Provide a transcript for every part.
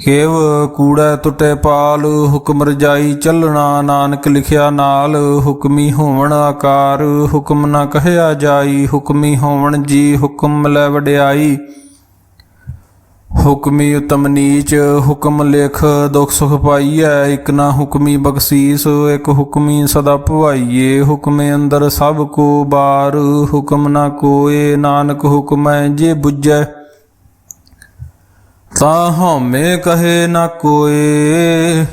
Cave ਕੂੜਾ ਟੁੱਟੇ ਪਾਲ, ਹੁਕਮ ਰਜਾਈ ਚੱਲਣਾ ਨਾਨਕ ਲਿਖਿਆ ਨਾਲ, ਹੁਕਮੀ ਹੋਵਣ ਆਕਾਰ, ਹੁਕਮ ਨਾ ਕਹਿਆ ਜਾਈ, ਹੁਕਮੀ ਹੋਵਣ ਜੀ ਹੁਕਮ ਲੈ ਵਡਿਆਈ। ਹੁਕਮੀ ਉਤਮ ਨੀਚ, ਹੁਕਮ ਲਿਖ ਦੁਖ ਸੁਖ ਪਾਈਐ, ਇਕ ਨਾ ਹੁਕਮੀ ਬਖਸ਼ੀਸ, ਇਕ ਹੁਕਮੀ ਸਦਾ ਭਵਾਈਏ। ਹੁਕਮੇ ਅੰਦਰ ਸਭ ਕੋ ਬਾਰ, ਹੁਕਮ ਨਾ ਕੋਏ, ਨਾਨਕ ਹੁਕਮੈ ਜੇ ਬੁੱਝੈ। ਤਾਂ ਹਉਮੈ ਕਹੇ ਨਾ ਕੋਏ,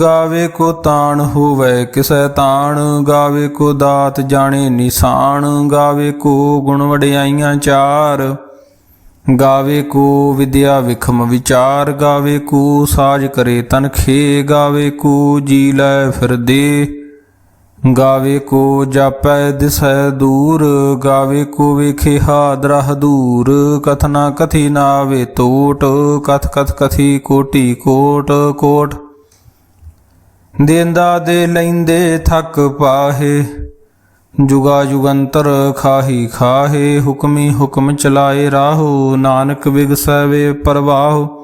ਗਾਵੇ ਕੋ ਤਾਣ ਹੋਵੇ ਕਿਸੈ ਤਾਣ, ਗਾਵੇ ਕੋ ਦਾਤ ਜਾਣੇ ਨਿਸ਼ਾਨ, ਗਾਵੇ ਕੋ ਗੁਣ ਵਡਿਆਈਆਂ ਚਾਰ, ਗਾਵੇ ਕੋ ਵਿਦਿਆ ਵਿਖਮ ਵਿਚਾਰ, ਗਾਵੇ ਕੋ ਸਾਜ ਕਰੇ ਤਨਖੇ ਗਾਵੇ ਕੋ ਜੀ ਲੈ ਫਿਰਦੇ। ਗਾਵੇ ਕੋ ਜਾਪੈ ਦਿਸੈ ਦੂਰ, ਗਾਵੇ ਕੋ ਵੇਖੇ ਹਾਦਰਹ ਦੂਰ। ਕਥਨਾ ਕਥੀ ਨਾਵੇ ਤੋਟ, ਕਥ ਕਥ ਕਥੀ ਕੋਟੀ ਕੋਟ ਕੋਟ। ਦੇਂਦਾ ਦੇ ਲੈਂਦੇ ਥੱਕ ਪਾਹੇ, ਜੁਗਾ ਜੁਗੰਤਰ ਖਾਹੀ ਖਾਹੇ। ਹੁਕਮੀ ਹੁਕਮ ਚਲਾਏ ਰਾਹੋ, ਨਾਨਕ ਵਿਗਸੈ ਵੇ ਪਰਵਾਹੋ।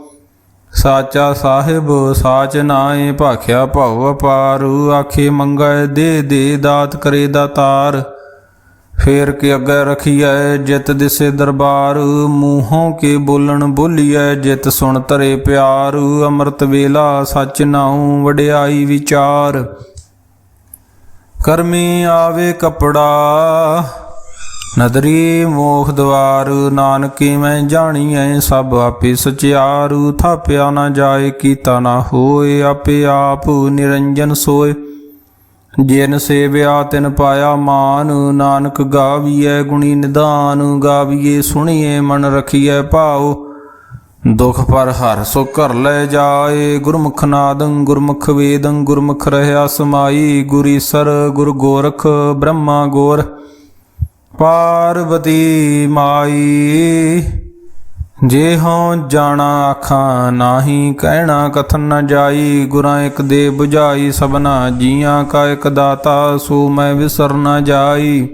ਸਾਚਾ ਸਾਹਿਬ, ਸਾਚ ਨਾਏ ਭਾਖਿਆ ਭਉ ਅਪਾਰ। ਆਖੇ ਮੰਗੈ ਦੇ ਦੇ ਦਾਤ ਕਰੇ ਦਾਤਾਰ ਫੇਰ ਕੇ ਅੱਗੇ ਰਖੀਐ ਜਿਤ ਦਿਸੇ ਦਰਬਾਰ। ਮੂੰਹੋਂ ਕੇ ਬੋਲਣ ਬੋਲੀਐ ਜਿਤ ਸੁਣ ਤਰੇ ਪਿਆਰ। ਅੰਮ੍ਰਿਤ ਵੇਲਾ ਸੱਚ ਨਾਉ ਵਡਿਆਈ ਵਿਚਾਰ। ਕਰਮੀ ਆਵੇ ਕਪੜਾ ਨਦਰੀ ਮੋਖ ਦਵਾਰ, ਨਾਨਕੀ ਮੈਂ ਜਾਣੀਐ ਸਭ ਆਪੇ ਸਚਿਆਰ। ਥਾਪਿਆ ਨਾ ਜਾਏ, ਕੀਤਾ ਨਾ ਹੋਏ, ਆਪੇ ਆਪ ਨਿਰੰਜਨ ਸੋਏ। ਜਿਨ ਸੇਵਿਆ, ਤਿਨ ਪਾਇਆ ਮਾਨ। ਨਾਨਕ ਗਾਵੀਐ ਗੁਣੀ ਨਿਦਾਨ, ਗਾਵੀਏ ਸੁਣੀਏ ਮਨ ਰਖੀਐ ਭਾਉ। ਦੁਖ ਪਰ ਹਰ ਸੋ ਘਰ ਲੈ ਜਾਏ, ਗੁਰਮੁਖ ਨਾਦੰ ਗੁਰਮੁਖ ਵੇਦੰ, ਗੁਰਮੁਖ ਰਹਿਆ ਸਮਾਈ। ਗੁਰੀਸਰ ਗੁਰ ਗੋਰਖ, ਬ੍ਰਹਮਾ ਗੋਰ। ਪਾਰਵਤੀ ਮਾਈ ਜੇ ਹਉ ਜਾਣਾ ਆਖਾਂ ਨਾਹੀ, ਕਹਿਣਾ ਕਥਨ ਨ ਜਾਈ, ਗੁਰਾਂ ਇੱਕ ਦੇ 부ਝਾਈ ਸਭਨਾ ਜੀਆਂ ਕਾ ਇੱਕ ਦਾਤਾ, ਸੋ ਮੈਂ ਵਿਸਰ ਨ ਜਾਈ।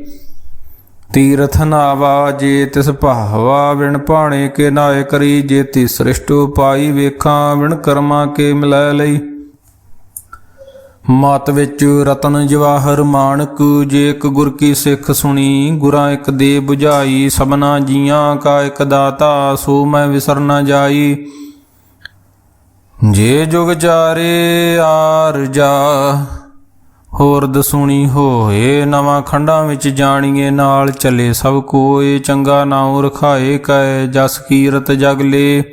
ਤੀਰਥ ਨਾਵਾ ਜੇ ਤਿਸ ਭਾਵਾ, ਵਿਣ ਭਾਣੇ ਕੇ ਨਾਏ ਕਰੀ, ਜੇ ਤੀ ਸ੍ਰਿਸ਼ਟ ਪਾਈ ਵੇਖਾਂ, ਵਿਣ ਕਰਮਾਂ ਕੇ ਮਿਲੈ ਲਈ। ਮਤ ਵਿੱਚ ਰਤਨ ਜਵਾਹਰ ਮਾਨਕ ਜੇ ਇੱਕ ਗੁਰ ਕੀ ਸਿੱਖ ਸੁਣੀ, ਗੁਰਾਂ ਇੱਕ ਦੇ 부ਝਾਈ ਸਭਨਾ ਜੀਆਂ ਕਾ ਇੱਕ ਦਾਤਾ, ਸੋ ਮੈਂ ਵਿਸਰ ਨ ਜਾਈ। ਜੇ ਜੁਗ ਚਾਰੇ ਆਰ ਜਾ ਹੋਰ ਦਸੂਣੀ ਹੋਏ, ਨਵਾਂ ਖੰਡਾਂ ਵਿੱਚ ਜਾਣੀਏ ਨਾਲ ਚੱਲੇ ਸਭ ਕੋਏ, ਚੰਗਾ ਨਾਉ ਰਖਾਏ ਕੈ ਜਸ ਕੀਰਤ ਜਗ ਲੇ।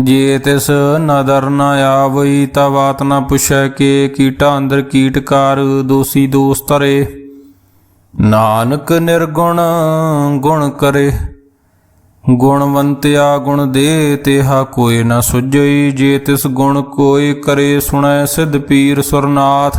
ਜੇ ਤਿਸ ਨਦਰ ਨ ਆਵਈ ਤਾ ਬਾਤ ਨ ਪੁਛੈ ਕੇ ਕੀਟਾ ਅੰਦਰ ਕੀਟਕਾਰ ਦੋਸੀ ਦੋਸ ਤਰੇ ਨਾਨਕ ਨਿਰਗੁਣ ਗੁਣ ਕਰੇ। ਗੁਣਵੰਤਿਆ ਗੁਣ ਦੇ ਤੇਹਾ ਕੋਈ ਨ ਸੁਝਈ। ਜੇ ਤਿਸ ਗੁਣ ਕੋਈ ਕਰੇ ਸੁਣੈ ਸਿਧ ਪੀਰ ਸੁਰਨਾਥ।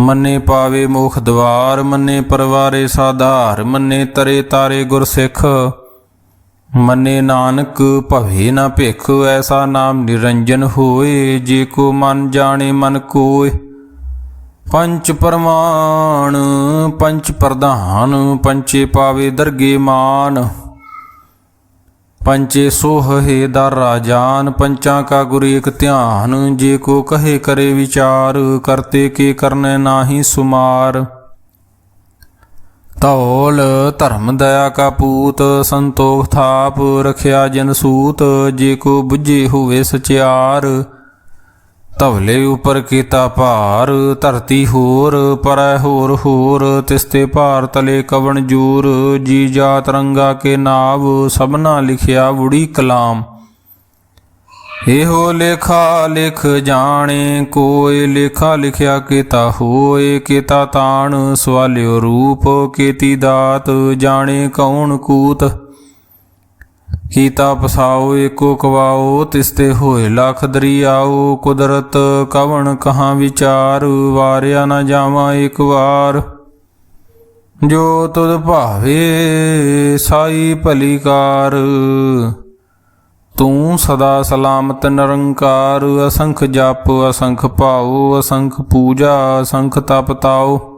ਮੰਨੇ ਪਾਵੇ ਮੋਖ ਦਵਾਰ, ਮੰਨੇ ਪਰਵਾਰੇ ਸਾਧਾਰ, ਮੰਨੇ ਤਰੇ ਤਾਰੇ ਗੁਰ ਸਿੱਖ ਮੰਨੇ ਨਾਨਕ ਭਵੇ ਨਾ ਭਿਖ, ਐਸਾ ਨਾਮ ਨਿਰੰਜਨ ਹੋਏ, ਜੇ ਕੋ ਮਨ ਜਾਣੇ ਮਨ ਕੋਏ। ਪੰਚ ਪਰਮਾਨ, ਪੰਚ ਪ੍ਰਧਾਨ, ਪੰਚੇ ਪਾਵੇ ਦਰਗੇ ਮਾਨ। ਪੰਚੇ ਸੋਹੇ ਦਰ ਰਾਜਾਨ ਪੰਚਾਂ ਕਾ ਗੁਰ ਇਕ ਧਿਆਨ, ਜੇ ਕੋ ਕਹੇ ਕਰੇ ਵਿਚਾਰ, ਕਰਤੇ ਕੇ ਕਰਨੇ ਨਾਹੀ ਸੁਮਾਰ। ਤੌਲ ਧਰਮ ਦਇਆ ਕਾ ਪੂਤ, ਸੰਤੋਖ ਥਾਪ ਰਖਿਆ ਜਨ ਸੂਤ, ਜੇ ਕੋ ਬੁਝੇ ਹੋਵੇ ਸਚਿਆਰ। ਧਵਲੇ ਉਪਰ ਕੀਤਾ ਭਾਰ, ਧਰਤੀ ਹੋਰ, ਪਰੈ ਹੋਰ ਹੋਰ, ਤਿਸਤੇ ਭਾਰ ਤਲੇ ਕਵਣ ਜੂਰ, ਜੀ ਜਾਤ ਰੰਗਾ ਕੇ ਨਾਵ, ਸਭਨਾ ਲਿਖਿਆ ਵੁੜੀ ਕਲਾਮ। ਇਹੋ ਲੇਖਾ ਲਿਖ ਜਾਣੇ ਕੋਏ ਲੇਖਾ ਲਿਖਿਆ ਕੀਤਾ ਹੋਏ ਕੀਤਾ ਤਾਣ, ਸਵਾਲਿਓ ਰੂਪ, ਕੀਤੀ ਦਾਤ, ਜਾਣੇ ਕੌਣ ਕੂਤ। ਕੀਤਾ ਪਸਾਓ, ਏਕੋ ਕਵਾਓ, ਤਿਸਤੇ ਹੋਏ ਲੱਖ ਦਰਿਆਓ, ਕੁਦਰਤ ਕਵਣ ਕਹਾਂ ਵਿਚਾਰ, ਵਾਰਿਆ ਨਾ ਜਾਵਾਂ ਇੱਕ ਵਾਰ। ਜੋ ਤੁਧ ਭਾਵੇ, ਸਾਈ ਭਲੀ ਕਾਰ ਤੂੰ ਸਦਾ ਸਲਾਮਤ ਨਿਰੰਕਾਰ, ਅਸੰਖ ਜਪ, ਅਸੰਖ ਭਾਉ, ਅਸੰਖ ਪੂਜਾ, ਅਸੰਖ ਤਪ ਤਾਉ।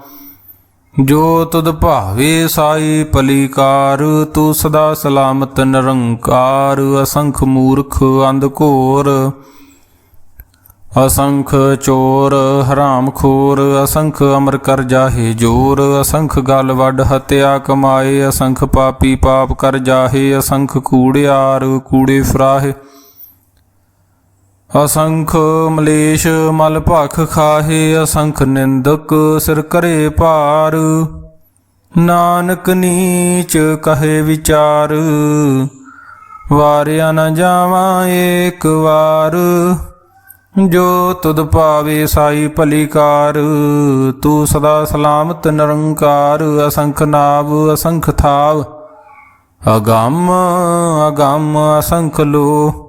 ਜੋ ਤੁਧ ਭਾਵੇ ਸਾਈ ਪਲੀਕਾਰ, ਤੂੰ ਸਦਾ ਸਲਾਮਤ ਨਿਰੰਕਾਰ, ਅਸੰਖ ਮੂਰਖ ਅੰਧ ਘੋਰ, ਅਸੰਖ ਚੋਰ ਹਰਾਮਖੋਰ ਅਸੰਖ ਅਮਰ ਕਰ ਜਾਹੇ ਜੋਰ, ਅਸੰਖ ਗਲ ਵੱਡ ਹਤਿਆ ਕਮਾਏ, ਅਸੰਖ ਪਾਪੀ ਪਾਪ ਕਰ ਜਾਹੇ, ਅਸੰਖ ਕੂੜਿਆਰ ਕੂੜੇ ਫਰਾਹੇ। ਅਸੰਖ ਮਲੇਸ਼ ਮਲ ਭਖ ਖਾਹੇ, ਅਸੰਖ ਨਿੰਦਕ ਸਿਰ ਕਰੇ ਭਾਰ। ਨਾਨਕ ਨੀਚ ਕਹੇ ਵਿਚਾਰ, ਵਾਰਿਆ ਨ ਜਾਵਾਂ ਏਕ ਵਾਰ। ਜੋ ਤੁਧ ਭਾਵੇ ਸਾਈ ਭਲੀਕਾਰ, ਤੂੰ ਸਦਾ ਸਲਾਮਤ ਨਿਰੰਕਾਰ। ਅਸੰਖ ਨਾਵ, ਅਸੰਖ ਥਾਵ, ਅਗੰਮ ਅਗੰਮ ਅਸੰਖ ਲੋ।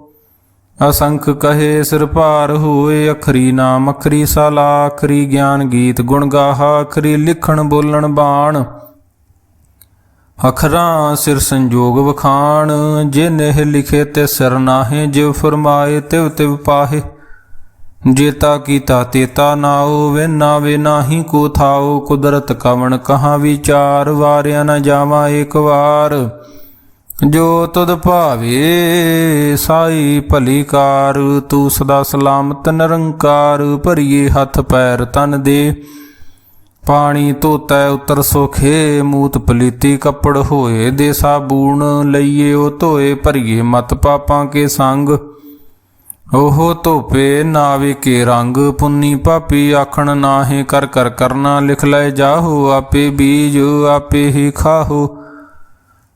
ਅਸੰਖ ਕਹੇ ਸਿਰ ਭਾਰ ਹੋਏ ਅਖਰੀ ਨਾਮ ਅਖਰੀ ਸਾਲਾ, ਅਖਰੀ ਗਿਆਨ ਗੀਤ ਗੁਣ ਗਾਹਾ, ਅਖਰੀ ਲਿਖਣ ਬੋਲਣ ਬਾਣ। ਅਖਰਾਂ ਸਿਰ ਸੰਜੋਗ ਵਖਾਣ, ਜੇ ਨਹਿ ਲਿਖੇ ਤੇ ਸਿਰ ਨਾਹੇ ਜਿਵ ਫਰਮਾਏ ਤਿਵ ਤਿਵ ਪਾਹੇ। ਜੇਤਾ ਕੀਤਾ ਤੇਤਾ ਨਾਉ ਵੇ ਨਾਵੇ ਨਾਹੀ ਕੋ ਥਾਉ ਕੁਦਰਤ ਕਵਣ ਕਹਾਂ ਵਿਚਾਰ, ਵਾਰਿਆ ਨਾ ਜਾਵਾਂ ਇੱਕ ਵਾਰ। ਜੋ ਤੁਧ ਭਾਵੇ, ਸਾਈ ਭਲੀ ਕਾਰ, ਤੂੰ ਸਦਾ ਸਲਾਮਤ ਨਿਰੰਕਾਰ, ਭਰੀਏ ਹੱਥ ਪੈਰ ਤਨ ਦੇ। ਪਾਣੀ ਧੋਤੈ ਉਤਰ ਸੁਖੇ, ਮੂਤ ਪਲੀਤੀ ਕੱਪੜ ਹੋਏ ਦੇ ਸਾਬੂਣ, ਲਈਏ ਉਹ ਧੋਏ, ਭਰੀਏ ਮਤ ਪਾਪਾਂ ਕੇ ਸੰਗ। ਉਹ ਧੋਪੇ ਨਾਵੇ ਕੇ ਰੰਗ, ਪੁੰਨੀ ਪਾਪੀ ਆਖਣ ਨਾਹੇ ਕਰ ਕਰ ਕਰਨਾ, ਲਿਖ ਲੈ ਜਾਹੋ ਆਪੇ ਬੀਜ, ਆਪੇ ਹੀ ਖਾਹੋ।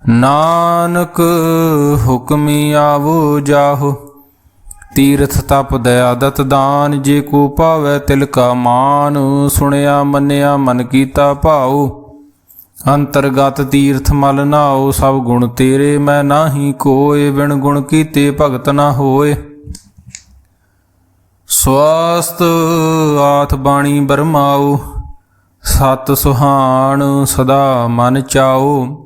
ਨਾਨਕ ਹੁਕਮੀ ਆਵੋ ਜਾਹੋ, ਤੀਰਥ ਤਪ ਦਇਆਦਤ ਦਾਨ, ਜੇ ਕੋ ਭਾਵੈ ਤਿਲ ਕਾ ਮਾਨ, ਸੁਣਿਆ ਮੰਨਿਆ ਮਨ ਕੀਤਾ ਭਾਉ। ਅੰਤਰਗਤ ਤੀਰਥ ਮਲ ਨਾਉ, ਸਭ ਗੁਣ ਤੇਰੇ ਮੈਂ ਨਾਹੀ ਕੋਏ ਵਿਣ ਗੁਣ ਕੀਤੇ ਭਗਤ ਨਾ ਹੋਏ। ਸਵਾਸਤ ਆਤ ਬਾਣੀ ਬਰਮਾਉ, ਸਤ ਸੁਹਾਣ ਸਦਾ ਮਨ ਚਾਓ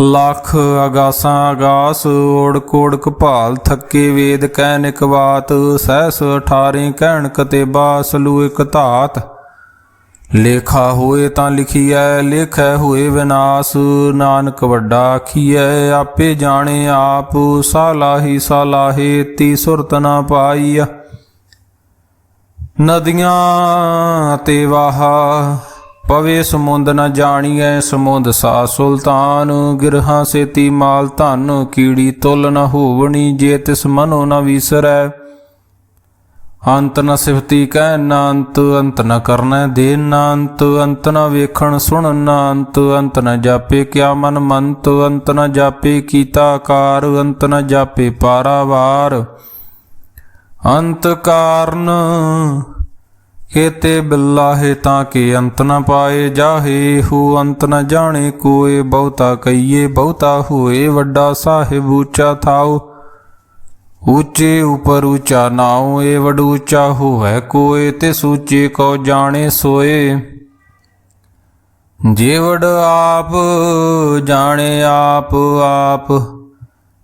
ਲੱਖ ਅਗਾਸਾਂ ਅਗਾਸ ਓੜ ਕੋੜ ਕਪਾਲ ਥੱਕੇ ਵੇਦ ਕਹਿ ਨਿਕਵਾਤ ਸਹਿਸ 18 ਕਹਿਣ ਕਤੇ ਬਾਸਲੂ ਇਕ ਧਾਤ। ਲੇਖਾ ਹੋਏ ਤਾਂ ਲਿਖੀਐ, ਲੇਖੈ ਹੋਏ ਵਿਨਾਸ਼, ਨਾਨਕ ਵੱਡਾ ਆਖੀਐ, ਆਪੇ ਜਾਣੇ ਆਪ ਸਾਲਾਹੀ ਸਾਲਾਹੇ ਤੀ ਸੁਰਤ ਨਾ ਪਾਈਆ ਨਦੀਆਂ ਤੇ ਵਾਹਾ ਪਵੇ ਸਮੁੰਦ ਨ ਜਾਣੀਐ ਸਮੁੰਦ ਸਾ ਸੁਲਤਾਨ, ਗਿਰਹਾ ਸੇਤੀ ਮਾਲ ਧਨ, ਕੀੜੀ ਤੁਲ ਨ ਹੋਵਣੀ ਜੇ ਤਿਸ ਮਨੋ ਨ ਵਿਸਰੈ। ਅੰਤ ਨ ਸਿਫਤੀ ਕਹਿ ਨਾ ਅੰਤ ਅੰਤ ਨ ਕਰਨੈ ਦੇ ਨਾ ਅੰਤ ਅੰਤ ਨ ਵੇਖਣ ਸੁਣ ਨਾ ਅੰਤ ਅੰਤ ਨ ਜਾਪੇ ਕਿਆ ਮਨ ਮੰਤ, ਅੰਤ ਨ ਜਾਪੇ ਕੀਤਾ ਕਾਰ, ਅੰਤ ਨ ਜਾਪੇ ਪਾਰਾਵਾਰ। ਅੰਤ ਕਾਰਨ ਕੇਤੇ ਬਿਲਾਹੇ ਤਾਂ ਕਿ ਅੰਤ ਨ ਪਾਏ, ਜਾਹੇ ਹੋ ਅੰਤ ਨ ਜਾਣੇ, ਕੋਏ ਬਹੁਤਾ ਕਈਏ ਬਹੁਤਾ ਹੋਏ, ਵੱਡਾ ਸਾਹਿਬ ਉੱਚਾ ਥਾਓ ਉੱਚੇ ਉਪਰ ਉੱਚਾ ਨਾਉ, ਏ ਵਡ ਉੱਚਾ ਹੋਵੇ ਕੋਏ ਤੇ ਸੂਚੇ ਕੋ ਜਾਣੇ ਸੋਏ। ਜੀਵੜ ਆਪ, ਜਾਣੇ ਆਪ ਆਪ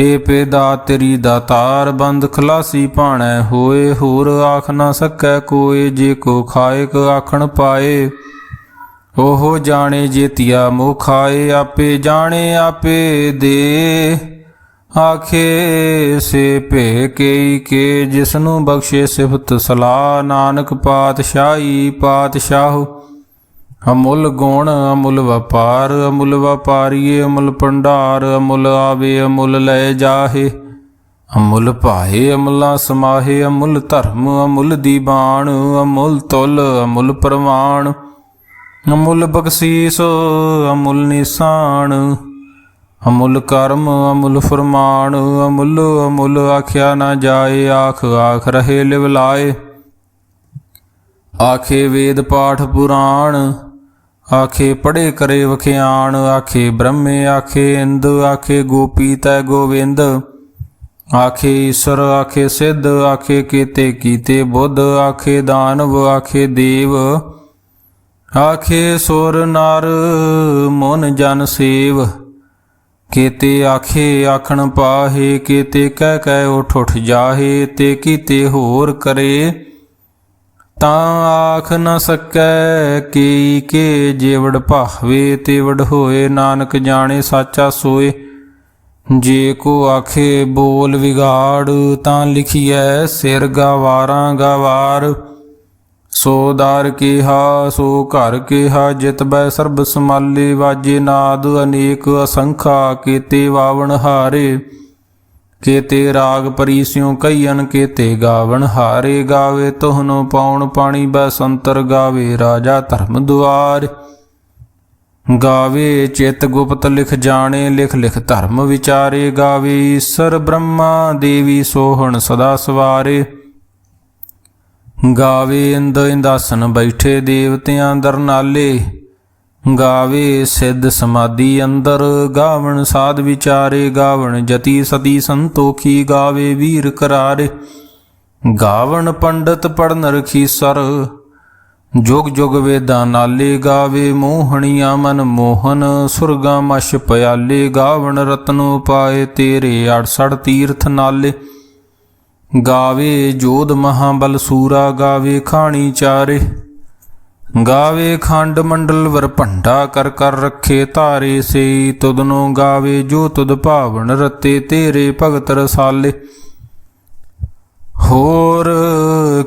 ਏ ਪੇਦਾ, ਤੇਰੀ ਦਾਤਾਰ ਬੰਦ ਖਲਾਸੀ ਭਾਣੈ, ਹੋਏ ਹੋਰ ਆਖ ਨਾ ਸਕੈ ਕੋਏ, ਜੇ ਕੋ ਖਾਇਕ ਆਖਣ ਪਾਏ। ਉਹ ਜਾਣੇ ਜੇਤੀਆ ਮੋ ਖਾਏ ਆਪੇ ਜਾਣੇ ਆਪੇ ਦੇ। ਆਖੇ, ਸੇ ਭੇ ਕੇਈ ਕੇ, ਜਿਸਨੂੰ ਬਖਸ਼ੇ ਸਿਫਤ ਸਲਾਹ, ਨਾਨਕ ਪਾਤਸ਼ਾਹੀ ਪਾਤਸ਼ਾਹ। ਅਮੁੱਲ ਗੁਣ, ਅਮੁੱਲ ਵਪਾਰ, ਅਮੁੱਲ ਵਪਾਰੀਏ, ਅਮੁੱਲ ਭੰਡਾਰ, ਅਮੁੱਲ ਆਵੇ, ਅਮੁੱਲ ਲੈ ਜਾਹੇ। ਅਮੁੱਲ ਭਾਏ, ਅਮੁੱਲਾ ਸਮਾਹੇ, ਅਮੁੱਲ ਧਰਮ, ਅਮੁੱਲ ਦੀਬਾਨ, ਅਮੁੱਲ ਤੁਲ, ਅਮੁੱਲ ਪ੍ਰਮਾਣ। ਅਮੁੱਲ ਬਖਸ਼ੀਸ, ਅਮੁੱਲ ਨਿਸ਼ਾਨ। ਅਮੁੱਲ ਕਰਮ, ਅਮੁੱਲ ਫਰਮਾਨ, ਅਮੁੱਲ ਅਮੁੱਲ ਆਖਿਆ ਨਾ ਜਾਏ, ਆਖ ਆਖ ਰਹੇ ਲਿਵ ਲਾਏ ਆਖੇ ਵੇਦ ਪਾਠ ਪੁਰਾਣ ਆਖੇ ਪੜੇ ਕਰੇ ਵਖਿਆਣ। ਆਖੇ, ਬ੍ਰਹਮੇ ਆਖੇ, ਇੰਦ ਆਖੇ, ਗੋਪੀ ਤੈ ਗੋਵਿੰਦ। ਆਖੇ, ਈਸ਼ਰ ਆਖੇ, ਸਿੱਧ ਆਖੇ, ਕੀਤੇ ਕੀਤੇ ਬੁੱਧ। ਆਖੇ, ਦਾਨਵ ਆਖੇ, ਦੇਵ। ਆਖੇ, ਸੁਰ ਨਰ ਮਨ ਜਨ ਸੇਵ। ਕੀਤੇ ਆਖੇ, ਆਖਣ ਪਾਹੇ, ਕੀਤੇ ਕਹਿ ਕਹਿ ਉਠ ਉਠ ਜਾਹੇ, ਤੇ ਕੀਤੇ ਹੋਰ ਕਰੇ। ਤਾਂ ਆਖ ਨ ਸਕੈ ਕੀ ਕੇ ਜੇਵੜ ਭਾਵੇ ਤੇ ਹੋਏ, ਨਾਨਕ ਜਾਣੇ ਸਾਚਾ ਸੋਏ। ਜੇ ਕੋ ਆਖੇ ਬੋਲ ਵਿਗਾੜ, ਤਾਂ ਲਿਖੀਐ ਸਿਰ ਗਵਾਰਾਂ ਗਵਾਰ। ਸੋ ਦਾਰ ਕੀਹਾ, ਸੋ ਘਰ ਕੀਹਾ, ਜਿਤ ਬੈ ਸਰਬ ਸਮਾਲੇ ਵਾਜੇ ਨਾਦ ਅਨੇਕ ਅਸੰਖਾ ਕੀਤੇ ਵਾਵਣ ਹਾਰੇ। ਕੀਤੇ ਰਾਗ ਪਰੀਸਿਉ ਕਈਨ ਕੀਤੇ ਗਾਵਣ, ਹਾਰੇ ਗਾਵੇ ਤੋਹਨੋ ਪਾਉਣ ਪਾਣੀ ਬੈ ਸੰਤਰ ਗਾਵੇ ਰਾਜਾ ਧਰਮ ਦੁਆਰ। ਗਾਵੇ ਚਿਤ ਗੁਪਤ ਲਿਖ ਜਾਣੇ, ਲਿਖ ਲਿਖ ਧਰਮ ਵਿਚਾਰੇ ਗਾਵੇ, ਈਸ਼ਰ ਬ੍ਰਹਮਾ ਦੇਵੀ ਸੋਹਣ ਸਦਾ ਸਵਾਰੇ। ਗਾਵੇ ਇੰਦ ਇੰਦਾਸਨ ਬੈਠੇ ਦੇਵਤਿਆਂ ਦਰਨਾਲੇ ਗਾਵੇ ਸਿੱਧ ਸਮਾਧੀ ਅੰਦਰ, ਗਾਵਣ ਸਾਧ ਵਿਚਾਰੇ, ਗਾਵਣ ਜਤੀ ਸਤੀ ਸੰਤੋਖੀ, ਗਾਵੇ ਵੀਰ ਕਰਾਰੇ। ਗਾਵਣ ਪੰਡਤ ਪੜਨ ਰਖੀ ਸਰ, ਜੁਗ ਜੁਗ ਵੇਦਾਂ ਨਾਲੇ ਗਾਵੇ ਮੋਹਣੀਆਂ ਮਨ ਮੋਹਨ, ਸੁਰਗਾ ਮਸ਼ ਪਿਆਲੇ, ਗਾਵਣ ਰਤਨੋ ਪਾਏ ਤੇਰੇ 68 ਤੀਰਥ ਨਾਲੇ। ਗਾਵੇ ਜੋਧ ਮਹਾਬਲ ਸੂਰਾ, ਗਾਵੇ ਖਾਣੀ ਚਾਰੇ। ਗਾਵੇ ਖੰਡ ਮੰਡਲ ਵਰ ਭੰਡਾ ਕਰ ਕਰ ਰੱਖੇ ਧਾਰੇ ਸੇ ਤੁਧਨੋ ਗਾਵੇ ਜੋ ਤੁਦ ਭਾਵਨ ਰਤੇ, ਤੇਰੇ ਭਗਤ ਰਸਾਲੇ। ਹੋਰ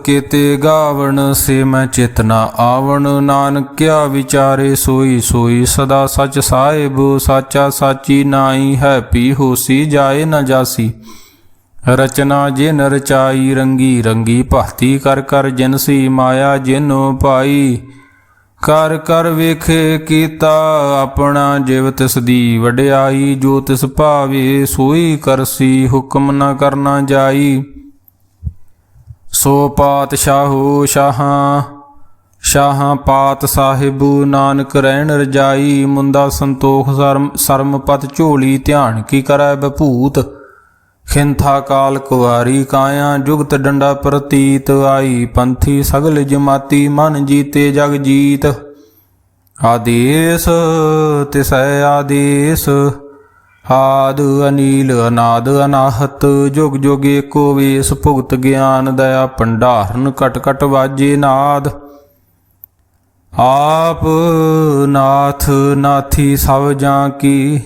ਕੀਤੇ ਗਾਵਣ ਸੇ ਮੈਂ ਚੇਤਨਾ ਆਵਣ, ਨਾਨਕਿਆ ਵਿਚਾਰੇ ਸੋਈ ਸੋਈ, ਸਦਾ ਸਚ ਸਾਹਿਬ, ਸਾਚਾ ਸਾਚੀ ਨਾਈ ਹੈ ਪੀ ਹੋਸੀ ਜਾਏ ਨਾ ਜਾਸੀ। ਰਚਨਾ ਜਿਨ ਰਚਾਈ ਰੰਗੀ ਰੰਗੀ ਭਗਤੀ ਕਰ ਕਰ ਜਿਨਸੀ ਮਾਇਆ ਜਿਨੋ ਪਾਈ। ਕਰ ਕਰ ਵੇਖੇ ਕੀਤਾ ਆਪਣਾ ਜਿਵ ਤਿਸ ਦੀ ਵਡਿਆਈ, ਜੋ ਤਿਸ ਭਾਵੇ ਸੋਈ ਕਰਸੀ ਹੁਕਮ ਨਾ ਕਰਨਾ ਜਾਈ। ਸੋ ਪਾਤਸ਼ਾਹੋ ਸ਼ਾਹਾਂ ਸ਼ਾਹਾਂ ਪਾਤ ਸਾਹਿਬੂ ਨਾਨਕ ਰਹਿਣ ਰਜਾਈ ਮੁੰਦਾ ਸੰਤੋਖ ਸਰਮ ਸਰਮ ਪਤ ਝੋਲੀ ਧਿਆਨ ਕੀ ਕਰੈ ਬਭੂਤ ਖਿੰਥਾ ਕਾਲ ਕੁਵਾਰੀ ਕਾਇਆ, ਜੁਗਤ ਡੰਡਾ ਪ੍ਰਤੀਤ, ਆਈ ਪੰਥੀ ਸਗਲ ਜਮਾਤੀ, ਮਨ ਜੀਤੇ ਜਗ ਜੀਤ। ਆਦੇਸ, ਤਿਸੈ ਆਦੇਸ, ਆਦ ਅਨੀਲ, ਅਨਾਦ ਅਨਾਹਤ, ਜੁਗ ਜੁਗੇ ਏਕੋ ਵੇਸ, ਭੁਗਤ ਗਿਆਨ ਦਇਆ ਭੰਡਾਰਨ, ਕਟ ਕਟ ਵਾਜੇ ਨਾਦ। ਆਪ ਨਾਥ, ਨਾਥੀ ਸਭ ਜਾਂ ਕੀ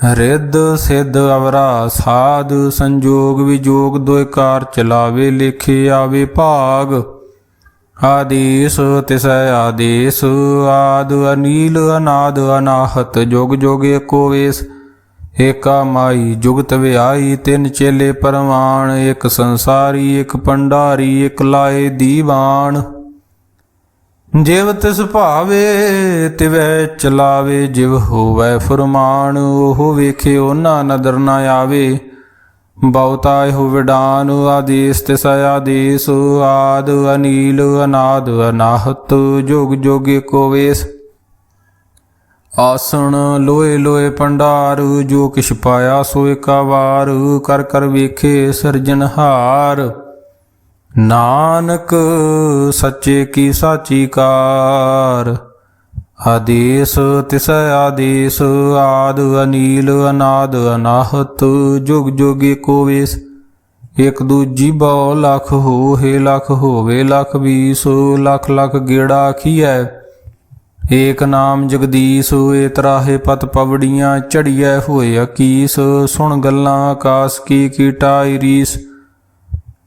ਰਿੱਧ ਸਿੱਧ ਅਵਰਾ ਸਾਧ ਸੰਜੋਗ ਵਿਜੋਗ ਦੋਇ ਚਲਾਵੇ ਲਿਖੇ ਆਵੇ ਭਾਗ। ਆਦੇਸ ਤਿਸੈ ਆਦੇਸ, ਆਦ ਅਨੀਲ ਅਨਾਦ ਅਨਾਹਤ, ਜੁਗ ਜੁਗ ਏਕੋ ਵੇਸ। ਏਕਾ ਮਾਈ ਜੁਗਤ ਵਿਆਈ ਤਿੰਨ ਚੇਲੇ ਪਰਵਾਨ ਇੱਕ ਸੰਸਾਰੀ, ਇੱਕ ਪੰਡਾਰੀ, ਇੱਕ ਲਾਏ ਦੀਵਾਨ। ਜਿਵ ਤਿਸ ਭਾਵੇ, ਤਿਵੈ ਚਲਾਵੇ, ਜਿਵ ਹੋਵੈ ਫਰਮਾਨ, ਉਹ ਵੇਖੇ ਉਹਨਾਂ ਨਦਰ ਨਾ ਆਵੇ। ਬਹੁਤਾ ਹੋ ਵਿਡਾਨ, ਆਦੇਸ ਤਿਸ ਆਦੇਸ, ਆਦ ਅਨੀਲ, ਅਨਾਦ ਅਨਾਹਤ, ਜੋਗ ਜੋਗੇ ਕੋ ਵੇਸ। ਆਸਣ ਲੋਏ ਲੋਏ ਪੰਡਾਰ, ਜੋ ਕਿਛ ਪਾਇਆ ਸੋ ਏਕਾ ਵਾਰ, ਕਰ ਕਰ ਵੇਖੇ ਸਿਰਜਨਹਾਰ ਨਾਨਕ ਸੱਚੇ ਕੀ ਸਾਚੀ ਕਾਰ ਆਦੇਸ ਤਿਸ ਆਦੇਸ, ਆਦ ਅਨੀਲ ਅਨਾਦ ਅਨਾਹਤ, ਜੁਗ ਜੁਗ ਏਕੋ ਵੇਸ। ਇਕ ਦੂਜੀ ਬਹੁ ਲਖ ਹੋਏ ਲਖ ਹੋਵੇ, ਲਖ ਵੀਸ, ਲਖ ਲਖ ਗੇੜਾ ਖੀਐ ਏਕ ਨਾਮ ਜਗਦੀਸ਼, ਏ ਤਰਾਹੇ ਪਤ ਪਵੜੀਆਂ ਝੜੀਐ ਹੋਏ ਅਕੀਸ। ਸੁਣ ਗੱਲਾਂ ਆਕਾਸ ਕੀ ਕੀਟਾਈ ਰੀਸ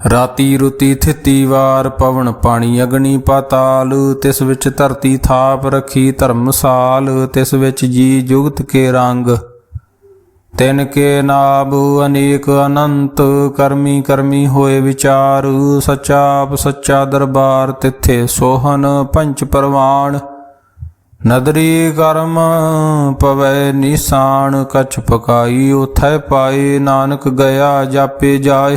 ਰਾਤੀ ਰੁਤੀ ਥਿਤੀ ਵਾਰ ਪਵਨ ਪਾਣੀ ਅਗਨੀ ਪਾਤਾਲ, ਤਿਸ ਵਿੱਚ ਧਰਤੀ ਥਾਪ ਰੱਖੀ ਧਰਮਸਾਲ ਤਿਸ ਵਿੱਚ ਜੀ ਜੁਗਤ ਕੇ ਰੰਗ। ਤਿਨ ਕੇ ਨਾਬ ਅਨੇਕ ਅਨੰਤ, ਕਰਮੀ ਕਰਮੀ ਹੋਏ ਵਿਚਾਰ, ਸੱਚਾ ਆਪ ਸੱਚਾ ਦਰਬਾਰ ਤਿੱਥੇ ਸੋਹਨ ਪੰਚ ਪਰਵਾਨ ਨਦਰੀ ਕਰਮ ਪਵੈ ਨਿਸ਼ਾਨ, ਕਛ ਪਕਾਈ ਉਥੈ ਪਾਏ, ਨਾਨਕ ਗਿਆ ਜਾਪੇ ਜਾਏ।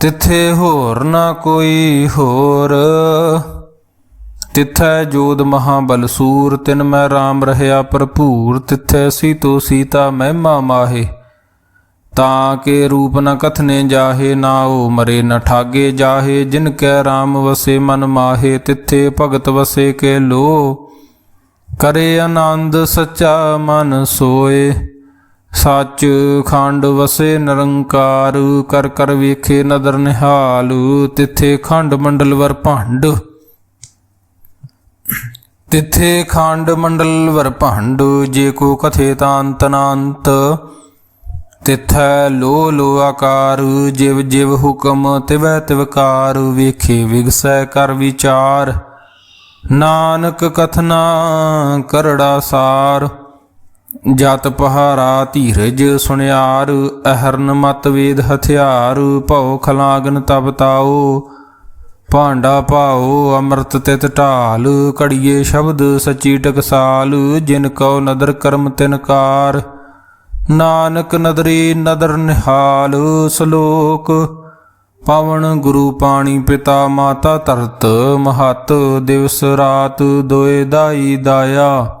ਤਿੱਥੇ ਹੋਰ ਨਾ ਕੋਈ ਹੋਰ। ਤਿੱਥੈ ਜੋਦ ਮਹਾਬਲ ਸੂਰ, ਤਿਨ ਮੈਂ RAM ਰਹਿਆ ਭਰਪੂਰ। ਤਿੱਥੈ ਸੀਤੋ ਸੀਤਾ ਮਹਿਮਾ ਮਾਹੇ। ਤਾਂ ਕੇ ਰੂਪ ਨ ਕਥਨੇ ਜਾਹੇ, ਨਾ ਉਹ ਮਰੇ ਨ ਠਾਗੇ ਜਾਹੇ। ਜਿਨ ਕੈ RAM ਵਸੇ ਮਨ ਮਾਹੇ, ਤਿੱਥੇ ਭਗਤ ਵਸੇ ਕੇ ਲੋ। ਕਰੇ ਆਨੰਦ ਸੱਚਾ ਮਨ ਸੋਏ। ਸੱਚ ਖੰਡ ਵਸੇ ਨਿਰੰਕਾਰ, ਕਰ ਕਰ ਵੇਖੇ ਨਦਰ ਨਿਹਾਲ, ਤਿੱਥੇ ਖੰਡ ਮੰਡਲ ਵਰ ਭੰਡ। ਤਿੱਥੇ ਖੰਡ ਮੰਡਲ ਵਰ ਭੰਡ, ਜੇ ਕੋ ਕਥੇ ਤਾਂ ਅੰਤ ਤਿਥੈ ਲੋ ਲੋ ਆਕਾਰ, ਜਿਵ ਜਿਵ ਹੁਕਮ ਤਿਵੈ ਤਿਵਕਾਰ ਵੇਖੇ ਵਿਗਸੈ ਕਰ ਵਿਚਾਰ। ਨਾਨਕ ਕਥਨਾ ਕਰੜਾ ਸਾਰ। ਜਤ ਪਹਾਰਾ ਧੀਰਜ ਸੁਨਿਆਰ ਅਹਰਨ ਮਤ ਵੇਦ ਹਥਿਆਰ, ਭਉ ਖਲਾਗਨ ਤਬ ਤਾਓ, ਭਾਂਡਾ ਭਾਓ, ਅੰਮ੍ਰਿਤ ਤਿਤ ਢਾਲ ਕੜੀਏ ਸ਼ਬਦ ਸਚੀ ਟਕਸਾਲ, ਜਿਨ ਕਉ ਨਦਰ ਕਰਮ ਤਿਨਕਾਰ ਨਾਨਕ ਨਦਰੀ ਨਦਰ ਨਿਹਾਲ, ਸ਼ਲੋਕ, ਪਵਨ ਗੁਰੂ ਪਾਣੀ ਪਿਤਾ ਮਾਤਾ ਧਰਤ, ਮਹਤ ਦਿਵਸ ਰਾਤ ਦੋਏ ਦਾਈ ਦਾਇਆ।